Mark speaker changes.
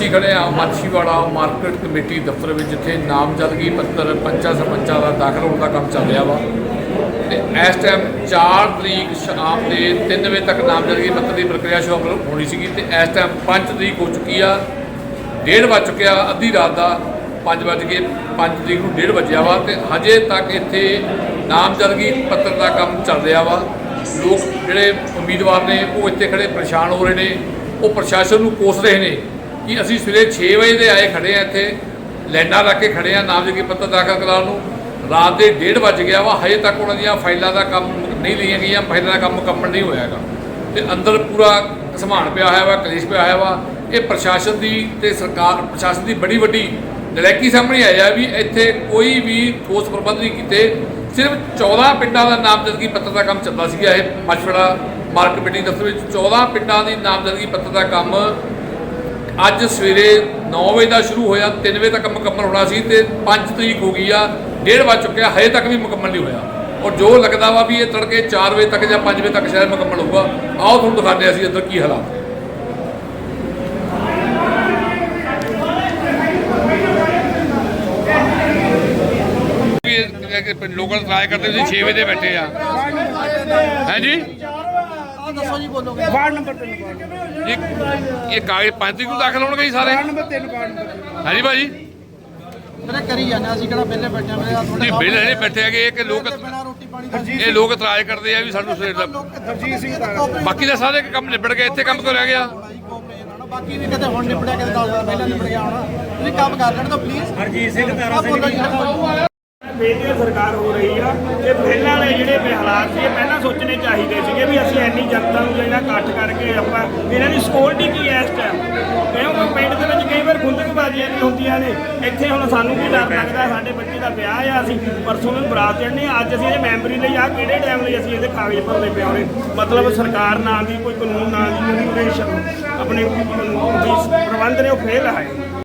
Speaker 1: ਅਸੀਂ ਖੜੇ ਆ ਮਾਛੀਵਾੜਾ ਮਾਰਕੀਟ ਕਮੇਟੀ ਦਫ਼ਤਰ ਵਿੱਚ, ਜਿੱਥੇ ਨਾਮਜ਼ਦਗੀ ਪੱਤਰ ਪੰਚਾਂ ਸਰਪੰਚਾਂ ਦਾ ਦਾਖਲ ਹੋਣ ਦਾ ਕੰਮ ਚੱਲ ਰਿਹਾ ਵਾ। ਤੇ ਇਸ ਟਾਈਮ 4 ਤਰੀਕ ਸ਼ਾਮ ਦੇ 3 ਵਜੇ ਤੱਕ ਨਾਮਜ਼ਦਗੀ ਪੱਤਰ ਦੀ ਪ੍ਰਕਿਰਿਆ ਸ਼ੁਰੂ ਹੋਣੀ ਸੀਗੀ ਤੇ ਇਸ ਟਾਈਮ 5 ਤਰੀਕ ਹੋ ਚੁੱਕੀ ਆ, ਡੇਢ ਵੱਜ ਚੁੱਕਿਆ, ਅੱਧੀ ਰਾਤ ਦਾ 5 ਵੱਜ ਕੇ 5 ਤਰੀਕ ਨੂੰ ਡੇਢ ਵੱਜਿਆ ਵਾ ਤੇ ਹਜੇ ਤੱਕ ਇੱਥੇ ਨਾਮਜ਼ਦਗੀ ਪੱਤਰ ਦਾ ਕੰਮ ਚੱਲ ਰਿਹਾ ਵਾ। ਲੋਕ ਜਿਹੜੇ ਉਮੀਦਵਾਰ ਨੇ, ਉਹ ਇੱਥੇ ਖੜੇ ਪਰੇਸ਼ਾਨ ਹੋ ਰਹੇ ਨੇ, ਉਹ ਪ੍ਰਸ਼ਾਸਨ ਨੂੰ ਕੋਸ ਰਹੇ ਨੇ ਕਿ ਅਸੀਂ ਸਵੇਰੇ 6 ਵਜੇ ਦੇ ਆਏ ਖੜੇ ਆ ਇੱਥੇ, ਲਾਈਨਾਂ ਰੱਖ ਕੇ ਖੜੇ ਆ ਨਾਮਜ਼ਦਗੀ ਪੱਤਰ ਦਾਖਲ ਕਰਾਉਣ ਨੂੰ। ਰਾਤ ਦੇ ਡੇਢ ਵੱਜ ਗਿਆ ਵਾ, ਹਜੇ ਤੱਕ ਉਹਨਾਂ ਦੀਆਂ ਫਾਈਲਾਂ ਦਾ ਕੰਮ ਨਹੀਂ ਲਈਆਂ ਗਈਆਂ, ਫਾਈਲਾਂ ਦਾ ਕੰਮ ਮੁਕੰਮਲ ਨਹੀਂ ਹੋਇਆ ਹੈਗਾ। ਤੇ ਅੰਦਰ ਪੂਰਾ ਸਮਾਨ ਪਿਆ ਹੋਇਆ ਵਾ, ਕਲੇਸ਼ ਪਿਆ ਹੋਇਆ ਵਾ। ਇਹ ਪ੍ਰਸ਼ਾਸਨ ਦੀ ਤੇ ਸਰਕਾਰ, ਪ੍ਰਸ਼ਾਸਨ ਦੀ ਬੜੀ ਵੱਡੀ ਨਲਾਇਕੀ ਸਾਹਮਣੇ ਆਇਆ ਵੀ ਇੱਥੇ ਕੋਈ ਵੀ ਠੋਸ ਪ੍ਰਬੰਧ ਨਹੀਂ ਕੀਤੇ। ਸਿਰਫ 14 ਪਿੰਡਾਂ ਦਾ ਨਾਮਜ਼ਦਗੀ ਪੱਤਰ ਦਾ ਕੰਮ ਚੱਲਦਾ ਸੀਗਾ ਇਹ ਮਸ਼ਵੜਾ ਮਾਰਕ ਕਮੇਟੀ ਦਫ਼ਤਰ ਵਿੱਚ 14 ਪਿੰਡਾਂ ਦੀ ਨਾਮਜ਼ਦਗੀ ਪੱਤਰ ਦਾ ਕੰਮ ਅੱਜ ਸਵੇਰੇ 9 ਵਜੇ ਦਾ ਸ਼ੁਰੂ ਹੋਇਆ 3 ਵਜੇ ਤੱਕ ਮੁਕੰਮਲ ਹੋਣਾ ਸੀ ਤੇ 5 ਤਰੀਕ ਹੋ ਗਈ ਆ, ਡੇਢ ਵੱਜ ਚੁੱਕਿਆ, ਹਜੇ ਤੱਕ ਵੀ ਮੁਕੰਮਲ ਨਹੀਂ ਹੋਇਆ। ਔਰ ਜੋ ਲੱਗਦਾ ਵਾ ਵੀ ਇਹ ਤੜਕੇ 4 ਵਜੇ ਤੱਕ ਜਾਂ 5 ਵਜੇ ਤੱਕ ਸ਼ਾਇਦ ਮੁਕੰਮਲ ਹੋਊਗਾ, ਆਓ ਤੁਹਾਨੂੰ ਦਿਖਾਉਂਦੇ ਹਾਂ ਅਸੀਂ ਇੱਧਰ ਕੀ ਹਾਲਾਤ ਵੀ ਇਹ ਕਿ ਲੋਕਲ ਟਰਾਈ ਕਰਦੇ ਤੁਸੀਂ 6 ਵਜੇ ਦੇ ਬੈਠੇ ਆ। ਹੈ ਜੀ
Speaker 2: ਵਾਰਡ ਨੰਬਰ 3 ਵਾਰਡ ਨੰਬਰ।
Speaker 1: ਇਹ ਇਹ ਕਾਗਜ਼ 5 ਤਰੀਕ ਨੂੰ ਦਾਖਲ ਹੋਣਗੇ ਜੀ ਸਾਰੇ?
Speaker 2: Number 3 ward number.
Speaker 1: ਹੈ ਜੀ ਭਾਜੀ।
Speaker 3: ਮੇਰੇ ਕਰੀ ਜਾਂਦੇ ਅਸੀਂ ਕਿਹੜਾ ਵਿਹਲੇ ਬੈਠੇ ਆ ਮੇਰੇ ਆ
Speaker 1: ਜੀ ਬਿੱਲ ਨਹੀਂ ਬੈਠੇ ਹੈਗੇ ਇਹ ਕਿ ਲੋਕ
Speaker 3: ਬਿਨਾ ਰੋਟੀ ਪਾਣੀ ਦਾ
Speaker 1: ਇਹ ਲੋਕ ਇਤਰਾਜ਼ ਕਰਦੇ ਆ ਵੀ ਸਾਨੂੰ ਸਵੇਰ ਦਾ
Speaker 2: ਹਰਜੀਤ ਸਿੰਘ ਦਾ
Speaker 1: ਬਾਕੀ ਦਾ ਸਾਰੇ ਕੰਮ ਨਿਬੜ ਗਏ ਇੱਥੇ ਕੰਮ ਤੋਂ ਰਹਿ ਗਿਆ
Speaker 3: ਬਾਕੀ ਵੀ ਕਿਤੇ ਹੁਣ ਨਿਬੜਿਆ ਕਿਤੇ 10 ਦਿਨ ਪਹਿਲਾਂ ਨਿਬੜ ਗਿਆ ਹੋਣਾ। ਤੁਸੀਂ ਕੰਮ ਕਰ ਲੈਣ ਤਾਂ ਪਲੀਜ਼ ਹਰਜੀਤ ਸਿੰਘ ਤਾਰਾ ਸਿੰਘ
Speaker 2: ਬੇਟੀ ਸਰਕਾਰ ਹੋ ਰਹੀ ਆ ਇਹ ਪਹਿਲਾਂ ਵਾਲੇ ਜਿਹੜੇ ਹਾਲਾਤ ਸੀ, ਇਹ ਪਹਿਲਾਂ ਸੋਚਣੇ ਚਾਹੀਦੇ ਸੀਗੇ ਵੀ ਅਸੀਂ ਇੰਨੀ ਜਨਤਾ ਨੂੰ ਜਿਹੜਾ ਇਕੱਠ ਕਰਕੇ ਆਪਾਂ ਇਹਨਾਂ ਦੀ ਸਿਕਿਉਰਿਟੀ ਕੀ ਹੈ ਇਸ ਟਾਈਮ ਕਿਉਂਕਿ ਪਿੰਡ ਦੇ ਵਿੱਚ ਕਈ ਵਾਰ ਖੁੰਦਕਬਾਜ਼ੀਆਂ ਵੀ ਹੁੰਦੀਆਂ ਨੇ। ਇੱਥੇ ਹੁਣ ਸਾਨੂੰ ਕੀ ਡਰ ਲੱਗਦਾ? ਸਾਡੇ ਬੱਚੇ ਦਾ ਵਿਆਹ ਆ, ਅਸੀਂ ਪਰਸੋਂ ਨੂੰ ਬਰਾਤ ਚੜ੍ਹਨੀ ਅੱਜ ਅਸੀਂ ਇਹ ਮੈਮਰੀ ਲਈ ਆ। ਕਿਹੜੇ ਟਾਈਮ ਲਈ ਅਸੀਂ ਇਹਦੇ ਕਾਗਜ਼ ਭਰਨੇ ਪਏ ਹੋਣੇ? ਮਤਲਬ ਸਰਕਾਰ ਨਾਂ ਦੀ, ਕੋਈ ਕਾਨੂੰਨ ਨਾਂ ਦੀ, ਕੋਈ ਆਪਣੇ ਪ੍ਰਬੰਧ ਨੇ ਉਹ ਫੇਲ ਹੈ